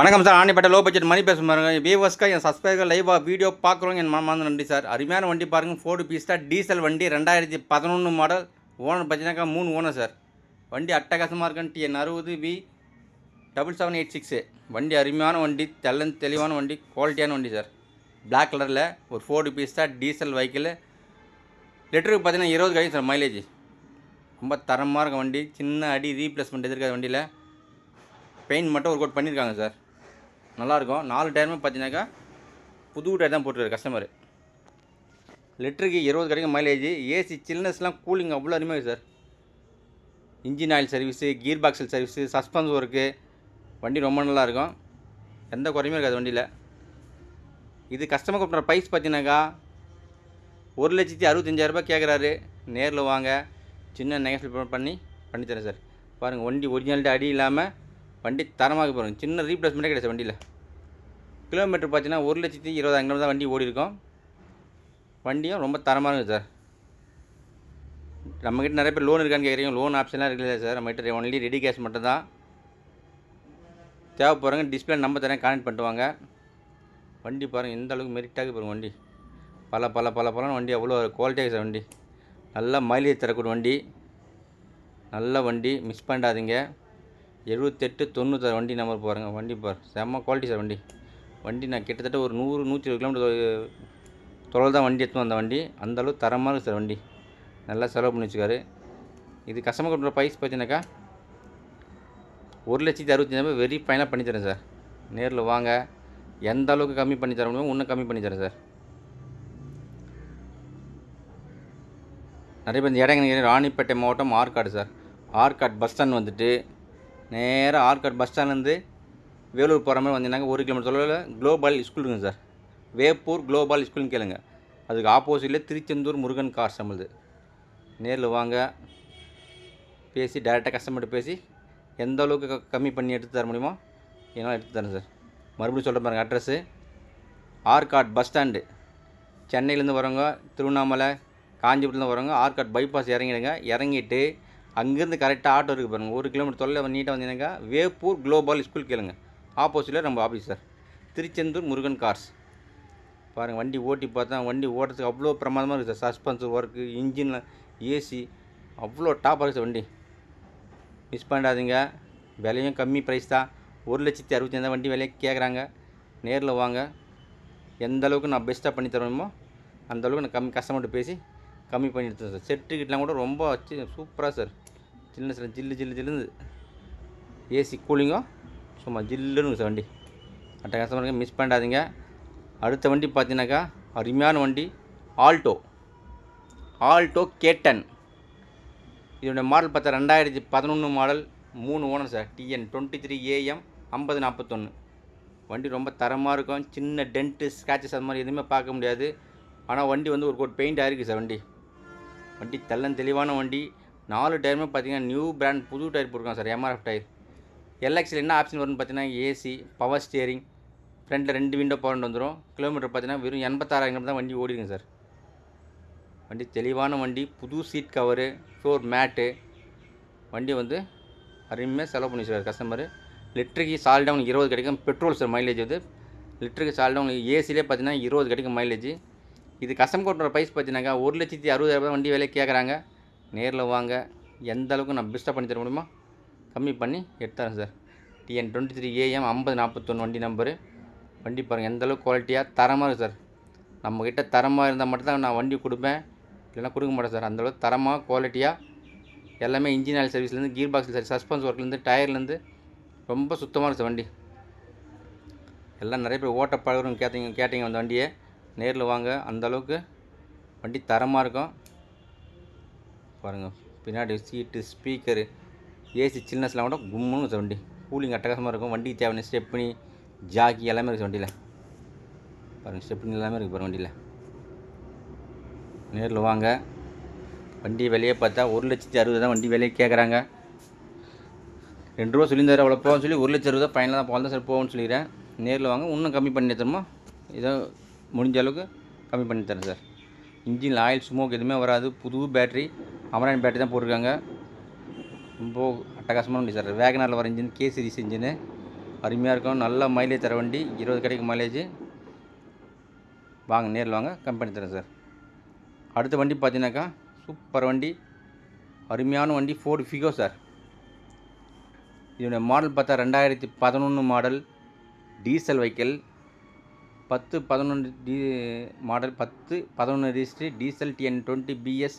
வணக்கம் sir Andipatti low budget மணி பேச பாருங்க. வியூவர்ஸ்க்காக என் சப்ஸ்கிரைபர் லைவாக வீடியோ பார்க்குறோங்க என் மனமார்ந்த நன்றி சார். அருமையான வண்டி பாருங்கள் ஃபோர்டு பீஸ்டா டீசல் வண்டி ரெண்டாயிரத்தி பதினொன்று மாடல் ஓனர் பார்த்தீங்கன்னாக்கா மூணு ஓனர் சார். வண்டி அட்டகாசமாக இருக்குன்னு டிஎன் அறுபது V double seven eight six வண்டி அருமையான வண்டி தெல்லன் தெளிவான வண்டி குவாலிட்டியான வண்டி சார். பிளாக் கலரில் ஒரு ஃபோர்டு பீஸ்டா டீசல் வெஹிக்கிள் லிட்டருக்கு பார்த்தீங்கன்னா இருபது கழிவு சார் மைலேஜ் ரொம்ப தரமாக இருக்க வண்டி சின்ன அடி ரீப்ளேஸ்மெண்ட் எதிர்க்காத வண்டியில். பெயிண்ட் மட்டும் ஒரு கோட் பண்ணியிருக்காங்க சார். நல்லாயிருக்கும். நாலு டயருமே பார்த்தீங்கன்னாக்கா புது டயர் தான் போட்டுருக்காரு கஸ்டமர் லிட்டருக்கு இருபது கிடைக்கும் மைலேஜ் ஏசி சில்னஸ்லாம் கூலிங் அவ்வளோ அருமையாக sir engine oil service gear box service suspension work வண்டி ரொம்ப நல்லா இருக்கும் எந்த குறையுமே இருக்காது வண்டியில். இது கஸ்டமர் கூப்பிட்ற ப்ரைஸ் பார்த்தீங்கன்னாக்கா ஒரு லட்சத்தி அறுபத்தஞ்சாயிரரூபா கேட்குறாரு. நேரில் வாங்க சின்ன நெகட்டிவ் பண்ணி பண்ணித்தரேன் சார் பாருங்கள் வண்டி ஒரிஜினாலிட்டி அடி இல்லாமல் வண்டி தரமாக பாருங்கள் சின்ன ரீப்ளேஸ்மெண்ட்டே கிடையாது வண்டியில். கிலோமீட்டர் பார்த்தீங்கன்னா ஒரு லட்சத்தி இருபதாயிரம் கிலோமீட்டர் தான் வண்டி ஓடி இருக்கும். வண்டியும் ரொம்ப தரமாக இருக்குது சார். நம்மக்கிட்ட நிறைய பேர் லோன் இருக்கான்னு கேட்குறீங்க. லோன் ஆப்ஷன்லாம் இருக்குது சார். நம்மகிட்ட ஒன்லி ரெடி கேஷ் மட்டும்தான். தேவைப்படுறவங்க டிஸ்பிளே நம்பர் தரேன் கான்டெக்ட் பண்ணிட்டு வாங்க வண்டி பாருங்கள் எந்த அளவுக்கு மெரிட்டாக பாருங்கள் வண்டி. பல பல பல பல வண்டி. அவ்வளோ குவாலிட்டியாக சார் வண்டி. நல்லா மைலேஜ் தரக்கூடிய வண்டி. நல்ல வண்டி. மிஸ் பண்ணாதீங்க. எழுபத்தெட்டு தொண்ணூத்தாறு வண்டி நம்பர் பாருங்கள் வண்டி பார். செம்ம குவாலிட்டி சார் வண்டி. வண்டி நான் கிட்டத்தட்ட ஒரு நூறு நூற்றி இருபது கிலோமீட்டர் தொலைவில் தான் வண்டி எடுத்துன்னு வந்த வண்டி. அந்தளவு தரமாக இருக்குது சார் வண்டி. நல்லா செலவு பண்ணி வச்சுக்காரு இது கஸ்டமர் கொடுக்குற ப்ரைஸ் பார்த்தீங்கன்னாக்கா ஒரு லட்சத்தி அறுபத்தஞ்சாயிரம் வெரி ஃபைனாக பண்ணித்தரேன் சார். நேரில் வாங்க. எந்த அளவுக்கு கம்மி பண்ணி தர முடியுமோ இன்னும் கம்மி பண்ணி தரேன் சார். நிறைய பேர் இந்த இடம் ராணிப்பேட்டை மாவட்டம் Arcot sir. Arcot bus stand வந்துட்டு நேராக ஆற்காடு பஸ் ஸ்டாண்ட்லேருந்து வேலூர் போகிற மாதிரி வந்தீங்கன்னா ஒரு கிலோமீட்டர் தொலைவில் குளோபல் ஸ்கூல் இருக்குங்க சார். வேப்பூர் குளோபல் ஸ்கூல்னு கேளுங்க. அதுக்கு ஆப்போசிட்டில் திருச்செந்தூர் முருகன் கார் சம்பளுது நேரில் வாங்க. பேசி டேரெக்டாக கஸ்டமர்கிட்ட பேசி எந்த அளவுக்கு க- கம்மி பண்ணி எடுத்து தர முடியுமோ என்னால் எடுத்து தரேன் சார். மறுபடியும் சொல்கிற பாருங்க அட்ரஸ்ஸு ஆர்காட் பஸ் ஸ்டாண்டு சென்னையிலேருந்து வரவங்க திருவண்ணாமலை காஞ்சிபுரத்துலேருந்து வரவங்க ஆர்காட் பைபாஸ் இறங்கிடுங்க. இறங்கிட்டு அங்கேருந்து கரெக்டாக ஆட்டோ இருக்குது பாருங்கள் ஒரு கிலோமீட்டர் தொலைவில் நீட்டாக வந்தீங்கன்னாக்கா வேப்பூர் குளோபல் ஸ்கூல் கேளுங்க. ஆப்போசிட்டில் நம்ம office sir Tiruchendur Murugan cars பாருங்கள் வண்டி ஓட்டி பார்த்தா வண்டி ஓட்டுறதுக்கு அவ்வளோ பிரமாதமாக இருக்குது சார் சஸ்பென்ஸ் ஒர்க்கு இன்ஜினில் ஏசி அவ்வளோ டாப்பாக இருக்குது சார் வண்டி. மிஸ் பண்ணாதீங்க விலையும் கம்மி ப்ரைஸ் தான். ஒரு லட்சத்தி அறுபத்தஞ்சாயிரம் வண்டி விலையை கேட்குறாங்க நேரில் வாங்க. எந்த அளவுக்கு நான் பெஸ்ட்டாக பண்ணி தரணுமோ அந்த அளவுக்கு நான் கம்மி கஸ்டமர்கிட்ட பேசி கம்மி பண்ணி எடுத்தேன் சார் செட்டுக்கிட்டலாம் கூட ரொம்ப சூப்பராக சார் சின்ன சின்ன ஜில்லு ஜில்லு ஜில்லுன்னு ஏசி கூலிங்கும் சும்மா ஜில்லுன்னு சார் வண்டி. அட்ட கஸ்டமருக்கு மிஸ் பண்ணாதீங்க அடுத்த வண்டி பார்த்தீங்கன்னாக்கா அருமையான வண்டி ஆல்டோ. ஆல்டோ கேட்டன். இதோட மாடல் பார்த்தா ரெண்டாயிரத்தி பதினொன்று மாடல் மூணு owner sir TN twenty three AM ஐம்பது நாற்பத்தொன்று வண்டி ரொம்ப தரமாக இருக்கும் சின்ன டென்ட்டு ஸ்க்ராச்சஸ் அது மாதிரி எதுவுமே பார்க்க முடியாது. ஆனால் வண்டி வந்து ஒரு கோட் பெயிண்ட் ஆகிருக்கு சார் வண்டி. வண்டி தெள்ளன் தெளிவான வண்டி. நாலு டயருமே பார்த்தீங்கன்னா நியூ பிராண்ட் புது டயர் போட்டிருக்கான் சார் எம்ஆர்எஃப் டயர் எல்எக்ஸில் என்ன ஆப்ஷன் வரும்னு பார்த்தீங்கன்னா ஏசி பவர் ஸ்டியரிங் ஃப்ரண்ட்டில் ரெண்டு விண்டோ பவர் வந்துடும் கிலோமீட்டர் பார்த்தீங்கன்னா வெறும் எண்பத்தாறாயிரம் தான் வண்டி ஓடிடுங்க சார். வண்டி தெளிவான வண்டி புது சீட் கவரு ஃப்ளோர் மேட்டு வண்டி வந்து அருமையாக செலவு பண்ணி வச்சுருக்காரு கஸ்டமர் லிட்டருக்கு சால்டாக உங்களுக்கு இருபது கிடைக்கும். பெட்ரோல் சார் மைலேஜ் வந்து லிட்டருக்கு சால்டாக உங்களுக்கு ஏசிலே பார்த்தீங்கன்னா இருபது கிடைக்கும் மைலேஜ் இது கஸ்டம் கோட்டோட ப்ரைஸ் பார்த்தீங்கன்னாக்கா ஒரு லட்சத்தி அறுபதாயிரம் வண்டி விலை கேட்குறாங்க. நேரில் வாங்க. எந்த அளவுக்கு நான் பெஸ்ட்டாக பண்ணி தர முடியுமா கம்மி பண்ணி எடுத்துறேன் sir. TN twenty three AM ஐம்பது நாற்பத்தொன்று வண்டி நம்பரு வண்டி பாருங்கள் எந்த அளவுக்கு குவாலிட்டியாக தரமாக இருக்குது சார். நம்மக்கிட்ட தரமாக இருந்தால் மட்டும்தான் நான் வண்டி கொடுப்பேன். இல்லைன்னா கொடுக்க மாட்டேன் சார். அந்தளவுக்கு தரமாக குவாலிட்டியாக எல்லாமே இன்ஜின் ஆயில் சர்வீஸ்லேருந்து கீர் பாக்ஸ் சரி சஸ்பென்ஸ் ஒர்க்லேருந்து டயர்லேருந்து ரொம்ப சுத்தமாக இருக்குது வண்டி. எல்லாம் நிறைய பேர் ஓட்ட பழகிறவங்க கேட்டீங்க கேட்டீங்க அந்த வண்டியை. நேரில் வாங்க அந்தளவுக்கு வண்டி தரமாக இருக்கும். பாருங்கள் பின்னாடி சீட்டு ஸ்பீக்கரு ஏசி சில்னஸ்லாம் கூட கும்முன்னு இருக்குது வண்டி. கூலிங் அட்டகாசமாக இருக்கும். வண்டிக்கு தேவையான ஸ்டெப்னி ஜாக்கி எல்லாமே இருக்குது வண்டியில். பாருங்கள் ஸ்டெப்னி எல்லாமே இருக்குது பாருங்கள் வண்டியில். நேரில் வாங்க. வண்டி விலையை பார்த்தா ஒரு லட்சத்தி அறுபது தான் வண்டி விலையை கேட்குறாங்க ரெண்டு ரூபா சொல்லியிருந்தாரு அவ்வளோ போகணும்னு சொல்லி ஒரு லட்சம் அறுபது ஃபைனலாக தான் போகலாம் சார் போகணும்னு சொல்லிக்கிறேன். நேரில் வாங்க. இன்னும் கம்மி பண்ணி தருமோ ஏதோ முடிஞ்ச அளவுக்கு கம்மி பண்ணி தரேன் சார். இன்ஜினில் ஆயில் ஸ்மோக் எதுவுமே வராது. புது பேட்ரி அமரான் பேட்டரி தான் போட்டிருக்காங்க. ரொம்ப அட்டகாசமான வண்டி சார். வேகனாரில் வர இன்ஜின் கே சீரிஸ் இன்ஜினு அருமையாக இருக்கும். நல்ல மைலேஜ் தர வண்டி. இருபது கிடைக்கும் மைலேஜ் வாங்க நேரில் வாங்க. கம்பெனி தரேன் சார். அடுத்த வண்டி பார்த்தீங்கன்னாக்கா சூப்பர் வண்டி. அருமையான வண்டி ஃபோர்டு ஃபிகோ சார். இதோடைய மாடல் பார்த்தா ரெண்டாயிரத்தி பதினொன்று மாடல் டீசல் வெஹிக்கிள் பத்து பதினொன்று டி மாடல் பத்து பதினொன்று registry diesel TN twenty BS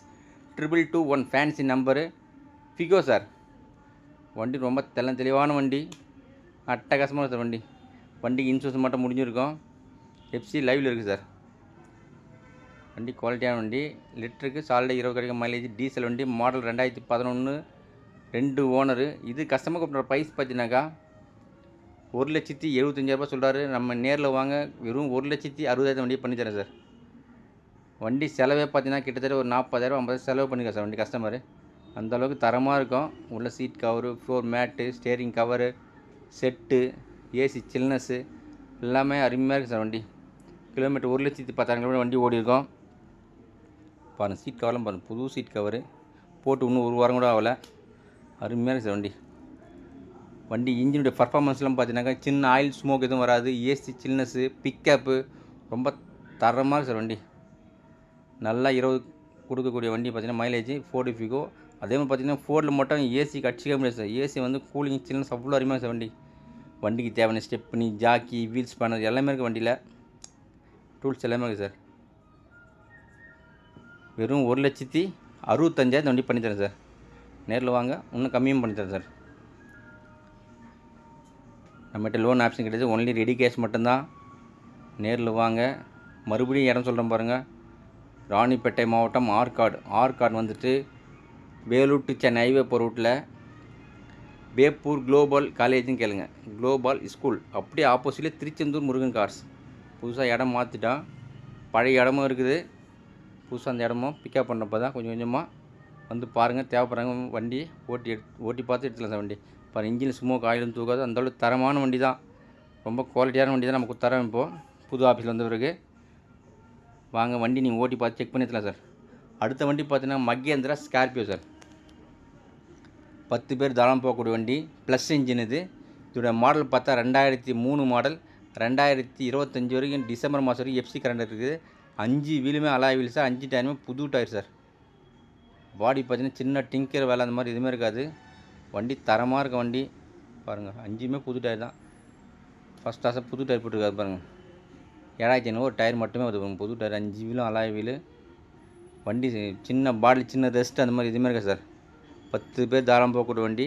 triple two one fancy number Figo sir வண்டி ரொம்ப தெல்ல தெளிவான வண்டி. அட்டகாசமாக சார் வண்டி. வண்டிக்கு இன்சூரன்ஸ் மட்டும் முடிஞ்சிருக்கும். எஃப்சி லைவில் இருக்குது சார் வண்டி குவாலிட்டியான வண்டி. லிட்டருக்கு சாலிட் இருபது கிடைக்கும் மைலேஜ் டீசல் வண்டி மாடல் ரெண்டாயிரத்தி பதினொன்று ரெண்டு ஓனரு இது கஸ்டமர் கூப்பிட்ற ப்ரைஸ் பார்த்தீங்கன்னாக்கா ஒரு லட்சத்தி எழுபத்தஞ்சாயிரரூபா சொல்கிறாரு நம்ம நேரில் வாங்க. வெறும் ஒரு லட்சத்தி அறுபதாயிரம் வண்டியை பண்ணித்தரேன் சார் வண்டி செலவே பார்த்தீங்கன்னா கிட்டத்தட்ட ஒரு நாற்பதாயிரம் ஐம்பதாயிரம் செலவு பண்ணிக்க சார் வண்டி கஸ்டமரு அந்தளவுக்கு தரமாக இருக்கும். உள்ள seat cover floor mat steering cover set AC chillness எல்லாமே அருமையாக இருக்குது சார் வண்டி. கிலோமீட்டர் ஒரு லட்சத்தி பத்தாயிரம் கிலோமீட்டர் வண்டி ஓடி இருக்கும். பாருங்கள் சீட் கவர்லாம் பாருங்கள் புது சீட் கவரு போட்டு இன்னும் ஒரு வாரம் கூட ஆகலை. அருமையாக இருக்குது சார் வண்டி. வண்டி இன்ஜினுடைய பர்ஃபார்மன்ஸ்லாம் பார்த்தீங்கன்னாக்கா சின்ன ஆயில் ஸ்மோக் எதுவும் வராது. ஏசி சில்னஸ்ஸு பிக்கப்பு ரொம்ப தரமாக இருக்குது சார் வண்டி. நல்லா இருபது கொடுக்கக்கூடிய வண்டி பார்த்தீங்கன்னா மைலேஜ் ஃபோர்டி ஃபிகோ அதே மாதிரி பார்த்தீங்கன்னா ஃபோரில் மட்டும் ஏசி கட்சிக்க முடியாது சார். ஏசி வந்து கூலிங் சில்னஸ் அவ்வளோ அருமையாக சார் வண்டி. வண்டிக்கு தேவையான ஸ்டெப்னி ஜாக்கி வீல்ஸ் பேனர் எல்லாமே இருக்குது வண்டியில். டூல்ஸ் எல்லாமே இருக்குது சார். வெறும் ஒரு லட்சத்தி அறுபத்தஞ்சாயிரம் வண்டி பண்ணித்தரேன் சார். நேரில் வாங்க இன்னும் கம்மியும் பண்ணித்தரேன் சார். நம்மகிட்ட லோன் ஆப்ஷன் கிடையாது. ஒன்லி ரெடி கேஷ் மட்டும்தான். நேரில் வாங்க. மறுபடியும் இடம் சொல்கிறேன் பாருங்கள் ராணிப்பேட்டை மாவட்டம் ஆற்காடு ஆற்காடு வந்துட்டு வேலூர் டு சென்னை ஹைவே போகிற ரூட்டில் வேப்பூர் குளோபல் காலேஜ்னு கேளுங்க. Global school. அப்படியே ஆப்போசிட்டில் திருச்செந்தூர் முருகன் கார்ஸ். புதுசாக இடம் மாற்றிட்டான் பழைய இடமும் இருக்குது. புதுசாக அந்த இடமும் பிக்கப் பண்ணப்போ தான் கொஞ்சம் கொஞ்சமாக வந்து பாருங்கள் தேவைப்படுறாங்க வண்டி. ஓட்டி எடுத்து ஓட்டி பார்த்து எடுத்துக்கலாம் சார் வண்டி. பாரு இன்ஜின் ஸ்மோக் ஆயிலும் தூக்காது. அந்தளவுக்கு தரமான வண்டி தான். ரொம்ப குவாலிட்டியான வண்டி தான் நமக்கு தரோம் இப்போது புது ஆஃபீஸில் வந்த பிறகு. வாங்க வண்டி நீங்கள் ஓட்டி பார்த்து செக் பண்ணி எடுத்துக்கலாம் சார். அடுத்த வண்டி பார்த்தீங்கன்னா மகேந்திரா ஸ்கார்பியோ சார். பத்து பேர் தாராளம் போகக்கூடிய வண்டி ப்ளஸ் இன்ஜின் இது. இதோட மாடல் பார்த்தா ரெண்டாயிரத்தி மூணு மாடல் ரெண்டாயிரத்தி இருபத்தஞ்சி வரைக்கும் டிசம்பர் மாதம் வரைக்கும் எஃப்சி கரண்ட் இருக்குது. அஞ்சு வீலுமே அலாய் வீல் சார் அஞ்சு டயருமே புது டயர் சார் பாடி பார்த்தீங்கன்னா சின்ன டிங்கர் வேலை அந்த மாதிரி எதுவுமே இருக்காது. வண்டி தரமாக இருக்க வண்டி. பாருங்கள் அஞ்சுமே புது டயர் தான். ஃபஸ்ட் கிளாஸாக புது டயர் போட்டுருக்காரு பாருங்கள் ஏழாயிரத்தி ஐநூறு டயர் மட்டுமே வருது புது டயர் அஞ்சு வீலும் அலாய் வீலு வண்டி சின்ன பாடி சின்ன ரெஸ்ட் அந்த மாதிரி எதுவுமே இருக்கா சார் பத்து பேர் தாராளம் போகக்கூடிய வண்டி.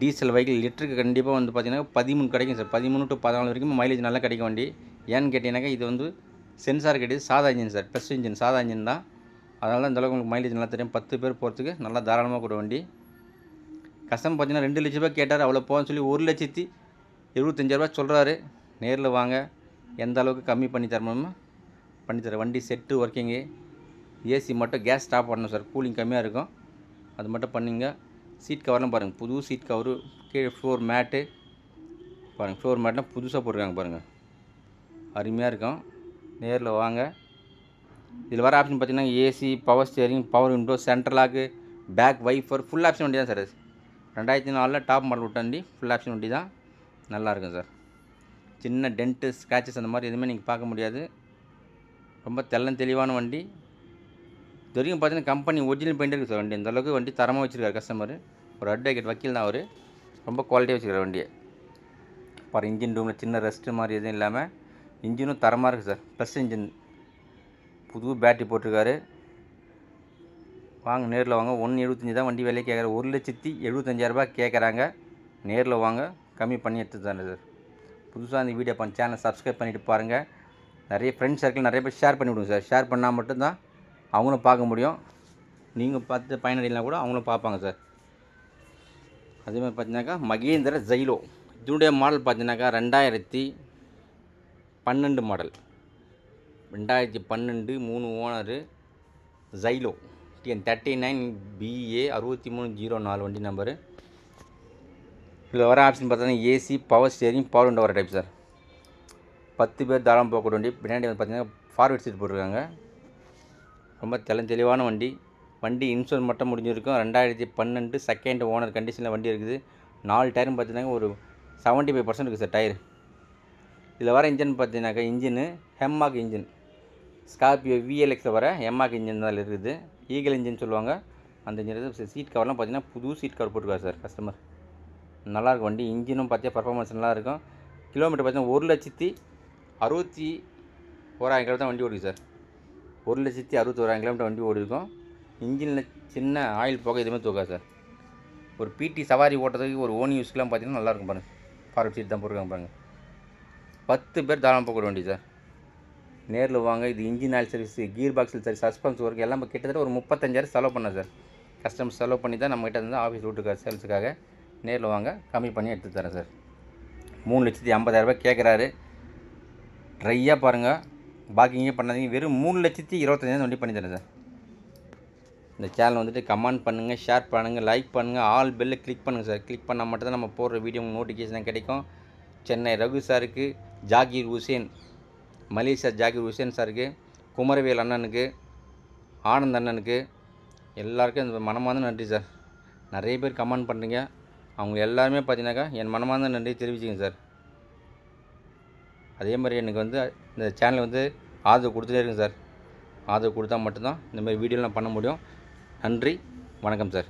டீசல் வெஹிக்கிள் லிட்டருக்கு கண்டிப்பாக வந்து பார்த்திங்கன்னா பதிமூணு கிடைக்கும் சார். பதிமூணு டு பதினாலு வரைக்கும் மைலேஜ் நல்லா கிடைக்கும் வண்டி. ஏன்னு கேட்டிங்கனாக்கா இது வந்து சென்சார் கிடையாது சாதா இன்ஜின் சார். ப்ளஸ் இன்ஜின் சாதா இன்ஜின் தான். அதனால தான் இந்த உங்களுக்கு மைலேஜ் நல்லா தெரியும். பத்து பேர் போகிறதுக்கு நல்லா தாராளமாக கூட வண்டி. கஸ்டமர் பார்த்தீங்கன்னா ரெண்டு லட்ச ரூபாய் கேட்டார் அவ்வளோ போகன்னு சொல்லி ஒரு லட்சத்தி எழுபத்தஞ்சாயிரரூபா சொல்கிறாரு நேரில் வாங்க. எந்த அளவுக்கு கம்மி பண்ணி தரணுமோ தர வண்டி செட்டு ஒர்க்கிங்கு ஏசி மட்டும் கேஸ் ஸ்டாப் பண்ணணும் சார். கூலிங் கம்மியாக இருக்கும். அது மட்டும் பண்ணிங்க. சீட் கவர்லாம் பாருங்கள் புது சீட் கவரு கீழே ஃப்ளோர் மேட்டு பாருங்கள் ஃப்ளோர் மேட்லாம் புதுசாக போட்டிருக்காங்க பாருங்கள் அருமையாக இருக்கும். நேரில் வாங்க. இதில் வர ஆப்ஷன் பார்த்தீங்கன்னா AC power steering power window central lock back wiper full option வண்டி தான் சார் ரெண்டாயிரத்தி நாலில் டாப் மாடல் விட்ட வண்டி ஃபுல் ஆப்ஷன் வண்டி தான். நல்லா இருக்கும் சார் சின்ன டென்ட்டு ஸ்க்ராச்சஸ் அந்த மாதிரி எதுவுமே நீங்கள் பார்க்க முடியாது. ரொம்ப தெல்லம் தெளிவான வண்டி. இது வரைக்கும் பார்த்தீங்கன்னா கம்பெனி ஒரிஜினல் பெயிண்ட் இருக்குது சார் வண்டி. இந்த அளவுக்கு வண்டி தரமாக வச்சுருக்காரு கஸ்டமர் ஒரு அட்வொகேட் வக்கீல் தான் அவர். ரொம்ப குவாலிட்டியாக வச்சுருக்காரு வண்டியை. பாரு இன்ஜின் ரூமில் சின்ன ரெஸ்ட்டு மாதிரி எதுவும் இல்லாமல் இன்ஜினும் தரமாக இருக்குது சார். ப்ளஸ் இன்ஜின் புது பேட்டரி போட்டிருக்காரு. வாங்க நேரில் வாங்க. ஒன்று எழுபத்தஞ்சி தான் வண்டி விலையை கேட்குற ஒரு லட்சத்தி எழுபத்தஞ்சாயிரரூபா கேட்குறாங்க. நேரில் வாங்க. கம்மி பண்ணி எடுத்து தரேன் சார். புதுசாக இந்த வீடியோ பண்ண சேனலை சப்ஸ்கிரைப் பண்ணிவிட்டு பாருங்கள் நிறைய ஃப்ரெண்ட்ஸ் சர்க்கிள் நிறைய பேர் ஷேர் பண்ணி விடுங்க சார். ஷேர் பண்ணால் மட்டும்தான் அவங்களும் பார்க்க முடியும். நீங்கள் பார்த்து பயனடைலாம் கூட அவங்களும் பார்ப்பாங்க சார். அதே மாதிரி பார்த்தீங்கன்னாக்கா மகேந்திர ஜைலோ. இதனுடைய மாடல் பார்த்தீங்கன்னாக்கா ரெண்டாயிரத்தி பன்னெண்டு மாடல் ரெண்டாயிரத்தி பன்னெண்டு மூணு owner Xylo. TN thirty nine BA அறுபத்தி மூணு ஜீரோ நாலு வண்டி நம்பரு இதில் வர ஆப்ஷன் பார்த்தீங்கன்னா AC power steering power window வர டைப் சார் பத்து பேர் தாராளம் போகக்கூடிய வண்டி. பின்னாடி வந்து பார்த்தீங்கன்னா ஃபார்வர்ட் சீட் போட்டிருக்காங்க. ரொம்ப தெளிவான வண்டி. வண்டி இன்சூரன்ஸ் மட்டும் முடிஞ்சிருக்கும். ரெண்டாயிரத்தி பன்னெண்டு செகண்ட் ஓனர் கண்டிஷனில் வண்டி இருக்குது. நாலு டயரும் பார்த்தீங்கன்னா ஒரு செவன்ட்டி ஃபைவ் பர்சன்ட் இருக்குது சார் டயர் இதில் வர இன்ஜின் பார்த்தீங்கன்னாக்கா இன்ஜினு ஹெம்மாக் இன்ஜின் ஸ்கார்பியோ விஎல்எக்ஸில் வர எம்மாக் இன்ஜின் தான் இருக்குது. ஈகல் இன்ஜின் சொல்லுவாங்க. அந்த இன்ஜின் சீட் கவர்லாம் பார்த்தீங்கன்னா புது சீட் கவர் போட்டுருக்காரு சார் கஸ்டமர் நல்லாயிருக்கும் வண்டி. இன்ஜினும் பார்த்தீங்கன்னா பர்ஃபார்மன்ஸ் நல்லாயிருக்கும் கிலோமீட்டர் பார்த்தீங்கன்னா ஒரு லட்சத்தி அறுபத்தி ஓராயிரம் கிலோ தான் வண்டி ஓடுது சார் ஒரு லட்சத்தி அறுபத்தி ஓராயிரம் கிலோமீட்டர் வண்டி ஓடி இருக்கும் இன்ஜினில் சின்ன ஆயில் போக எதுவுமே தூக்காது சார். ஒரு பிடி சவாரி ஓட்டுறதுக்கு ஒரு ஓன் யூஸ்க்குலாம் பார்த்தீங்கன்னா நல்லாயிருக்கும் பாருங்கள் ஃபார்வர்ட் சீட் தான் போட்டுருக்காங்க பாருங்கள் பத்து பேர் தாராளமாக போக வண்டி சார். நேரில் வாங்க இது இன்ஜின் ஆயில் சர்வீஸ் கீர் பாக்ஸில் சரி சஸ்பென்ஸ் ஒர்க் எல்லாம் கிட்டத்தட்ட ஒரு முப்பத்தஞ்சாயிரம் செலவு பண்ணேன் சார். கஸ்டமர் செலவு பண்ணி தான் நம்மகிட்ட இருந்து ஆஃபீஸ் ரூட்டுக்காக சேல்ஸுக்காக நேரில் வாங்க கம்மி பண்ணி எடுத்து தரேன் சார். மூணு லட்சத்தி ஐம்பதாயிரரூபா கேட்குறாரு ட்ரையாக பாருங்கள் பாக்கிங்கே பண்ணாதீங்க. வெறும் மூணு லட்சத்தி இருபத்தஞ்சாயிரம் வண்டி பண்ணி தரேன் சார். இந்த சேனல் வந்துட்டு கமெண்ட் பண்ணுங்கள் ஷேர் பண்ணுங்கள் லைக் பண்ணுங்கள் ஆல் பெல்லை கிளிக் பண்ணுங்கள் சார். கிளிக் பண்ணால் மட்டும்தான் நம்ம போடுற வீடியோ நோட்டிஃபிகேஷன் கிடைக்கும். சென்னை ரகு சாருக்கு ஜாகீர் ஹுசேன் மலேசியா ஜாகீர் ஹுசேன் சாருக்கு குமரவேல் அண்ணனுக்கு ஆனந்த் அண்ணனுக்கு எல்லாருக்கும் இந்த மனமார்ந்த நன்றி சார். நிறைய பேர் கமெண்ட் பண்ணுறீங்க அவங்க எல்லாருமே பார்த்தீங்கன்னாக்கா என் மனமார்ந்த நன்றி தெரிவிச்சுங்க சார். அதே மாதிரி எனக்கு வந்து இந்த சேனல் வந்து ஆதரவு கொடுத்துட்டே இருக்குங்க சார். ஆதரவு கொடுத்தா மட்டும்தான் இந்த மாதிரி வீடியோலாம் பண்ண முடியும். நன்றி. வணக்கம் சார்.